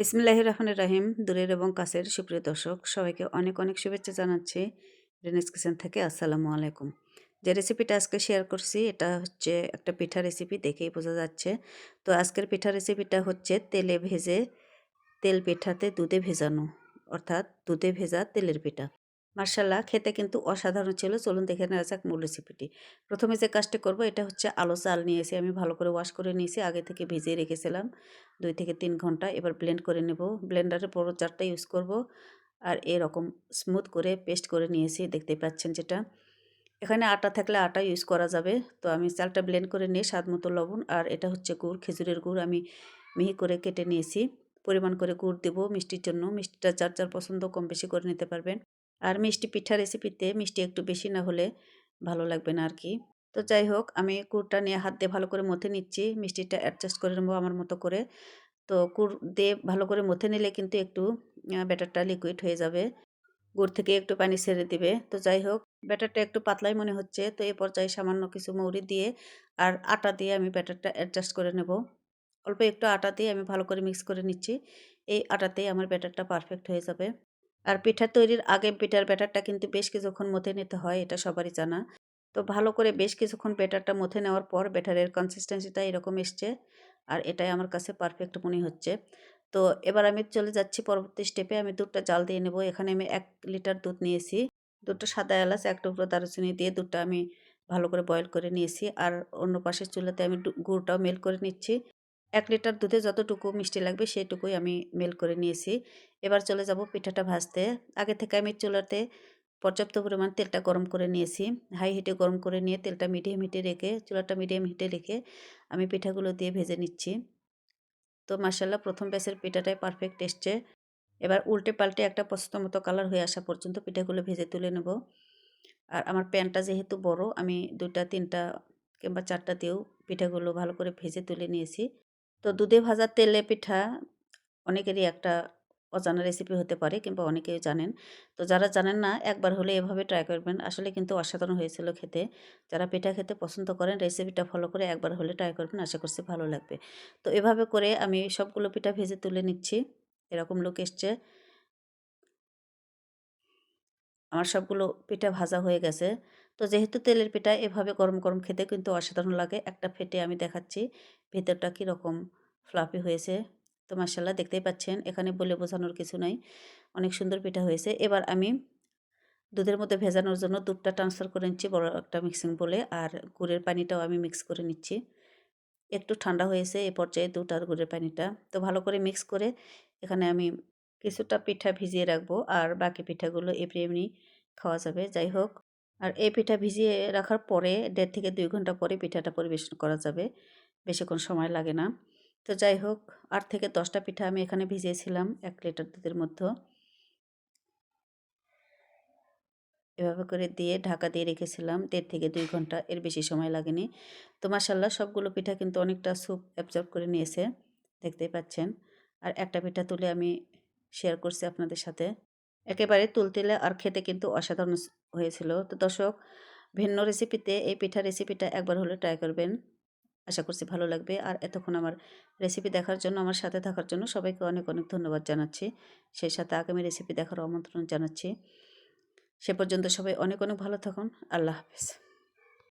বিসমিল্লাহ রহমানির রাহিম। দূরের এবং কাছের সুপ্রিয় দর্শক, সবাইকে অনেক অনেক শুভেচ্ছা জানাচ্ছি রেনেস কিচেন থেকে। আসসালামু আলাইকুম। যে রেসিপিটা আজকে শেয়ার করছি, এটা হচ্ছে একটা পিঠা রেসিপি, দেখেই বোঝা যাচ্ছে। তো আজকের পিঠা রেসিপিটা হচ্ছে তেলে ভেজে তেল পিঠাতে দুধে ভেজানো, অর্থাৎ দুধে ভেজা তেলের পিঠা। মার্শাল্লাহ খেতে কিন্তু অসাধারণ ছিল। চলুন দেখে নেওয়া যাক মূল রেসিপিটি প্রথমে যে কাজটা করব, এটা হচ্ছে আলো চাল নিয়েছি। আমি ভালো করে ওয়াশ করে নিয়েছি। আগে থেকে ভিজিয়ে রেখেছিলাম দুই থেকে তিন ঘণ্টা। এবার ব্লেন্ড করে নেব। ব্লেন্ডারে বড় চারটা ইউজ করব। আর এরকম স্মুথ করে পেস্ট করে নিয়েছি। দেখতে পাচ্ছেন যেটা। এখানে আটা থাকলে আটা ইউজ করা যাবে। তো আমি চালটা ব্লেন্ড করে নিয়ে স্বাদ মতো লবণ আর এটা হচ্ছে গুড়, খেজুরের গুড় আমি মিহি করে কেটে নিয়েছি। পরিমাণ করে গুড় দেবো মিষ্টির জন্য। মিষ্টিটা যার যার পছন্দ কম বেশি করে নিতে পারবেন। আর মিষ্টি পিঠা রেসিপিতে মিষ্টি একটু বেশি না হলে ভালো লাগবে না আর কি তো যাই হোক, আমি কুড়টা নিয়ে হাত দিয়ে ভালো করে মথে নিচ্ছি। মিষ্টিটা অ্যাডজাস্ট করে নেব আমার মতো করে। তো গুড় দিয়ে ভালো করে মথে নিলে কিন্তু একটু ব্যাটারটা লিকুইড হয়ে যাবে। গুড় থেকে একটু পানি ছেড়ে দিবে। তো যাই হোক ব্যাটারটা একটু পাতলাই মনে হচ্ছে। তো এই পর্যায়ে সামান্য কিছু মৌরি দিয়ে আর আটা দিয়ে আমি ব্যাটারটা অ্যাডজাস্ট করে নেব। অল্প একটু আটা দিয়ে আমি ভালো করে মিক্স করে নিচ্ছি। এই আটাতেই আমার ব্যাটারটা পারফেক্ট হয়ে যাবে। আর পিঠা তৈরির আগে পিঠার ব্যাটারটা কিন্তু বেশ কিছুক্ষণ মথে নিতে হয়, এটা সবারই জানা। তো ভালো করে বেশ কিছুক্ষণ ব্যাটারটা মথে নেওয়ার পর ব্যাটারের কনসিস্টেন্সিটা এরকম এসছে আর এটাই আমার কাছে পারফেক্ট মনে হচ্ছে। তো এবার আমি চলে যাচ্ছি পরবর্তী স্টেপে আমি দুধটা জাল দিয়ে নেব। এখানে আমি এক লিটার দুধ নিয়েছি। দুধটা সাদা এলাচ, এক টুকরো দারুচিনি দিয়ে দুধটা আমি ভালো করে বয়েল করে নিয়েছি। আর অন্য পাশের চুলাতে আমি গুড়টাও মেল করে নিচ্ছি। এক লিটার দুধে যতটুকু মিষ্টি লাগবে সেটুকুই আমি মেল করে নিয়েছি। এবার চলে যাব পিঠাটা ভাজতে। আগে থেকে আমি চুলাতে পর্যাপ্ত পরিমাণ তেলটা গরম করে নিয়েছি। হাই হিটে গরম করে নিয়ে তেলটা মিডিয়াম হিটে রেখে, চুলাটা মিডিয়াম হিটে রেখে আমি পিঠাগুলো দিয়ে ভেজে নিচ্ছি। তো মাসাল্লাহ প্রথম ব্যাচের পিঠাটাই পারফেক্ট এসছে। এবার উল্টে পাল্টে একটা পছন্দ মতো কালার হয়ে আসা পর্যন্ত পিঠাগুলো ভেজে তুলে নেব। আর আমার প্যানটা যেহেতু বড়, আমি দুটা তিনটা কিংবা চারটা দিয়েও পিঠাগুলো ভালো করে ভেজে তুলে নিয়েছি। তো দুধে ভাজা তেলে পিঠা অনেকেরই একটা অজানা রেসিপি হতে পারে কিংবা অনেকেই জানেন। তো যারা জানেন না, একবার হলে এভাবে ট্রাই করবেন। আসলে কিন্তু অসাধারণ হয়েছিল খেতে। যারা পিঠা খেতে পছন্দ করেন রেসিপিটা ফলো করে একবার হলে ট্রাই করবেন, আশা করছি ভালো লাগবে। তো এভাবে করে আমি সবগুলো পিঠা ভেজে তুলে নিচ্ছি। এরকম লোক এসছে। আমার সবগুলো পিঠা ভাজা হয়ে গেছে। তো যেহেতু তেলের পিঠা এভাবে গরম গরম খেতে কিন্তু অসাধারণ লাগে, একটা ফেটে আমি দেখাচ্ছি, ভেতরটা কীরকম ফ্লাফি হয়েছে। তো মার্শাল্লাহ দেখতেই পাচ্ছেন, এখানে বলে বোঝানোর কিছু নাই, অনেক সুন্দর পিঠা হয়েছে। এবার আমি দুধের মধ্যে ভেজানোর জন্য দুধটা ট্রান্সফার করে নিচ্ছি, বড় একটা মিক্সিং বলে আর গুড়ের পানিটাও আমি মিক্স করে নিচ্ছি। একটু ঠান্ডা হয়েছে এ পর্যায়ে দুধ আর গুড়ের পানিটা, তো ভালো করে মিক্স করে এখানে আমি কিছুটা পিঠা ভিজিয়ে রাখব, আর বাকি পিঠাগুলো এমনি এমনি খাওয়া যাবে। যাই হোক আর এই পিঠা ভিজিয়ে রাখার পরে দেড় থেকে দুই ঘণ্টা পরে পিঠাটা পরিবেশন করা যাবে। বেশিক্ষণ সময় লাগে না। তো যাই হোক, আট থেকে দশটা পিঠা আমি এখানে ভিজিয়েছিলাম, এক লিটার দুধের মধ্যে। এভাবে করে দিয়ে ঢাকা দিয়ে রেখেছিলাম, দেড় থেকে দুই ঘণ্টা, এর বেশি সময় লাগেনি। তো মাসাল্লাহ সবগুলো পিঠা কিন্তু অনেকটা স্যুপ অ্যাবজর্ব করে নিয়েছে, দেখতেই পাচ্ছেন। আর একটা পিঠা তুলে আমি শেয়ার করছি আপনাদের সাথে। একেবারে তুলতেলে আর খেতে কিন্তু অসাধারণ হয়েছিল। তো দর্শক, ভিন্ন রেসিপিতে এই পিঠা রেসিপিটা একবার হলে ট্রাই করবেন। আশা করছি ভালো লাগবে। আর এতক্ষণ আমার রেসিপি দেখার জন্য, আমার সাথে থাকার জন্য সবাইকে অনেক অনেক ধন্যবাদ জানাচ্ছি। সেই সাথে আগামী রেসিপি দেখার আমন্ত্রণ জানাচ্ছি। সে পর্যন্ত সবাই অনেক অনেক ভালো থাকুন। আল্লাহ হাফিজ।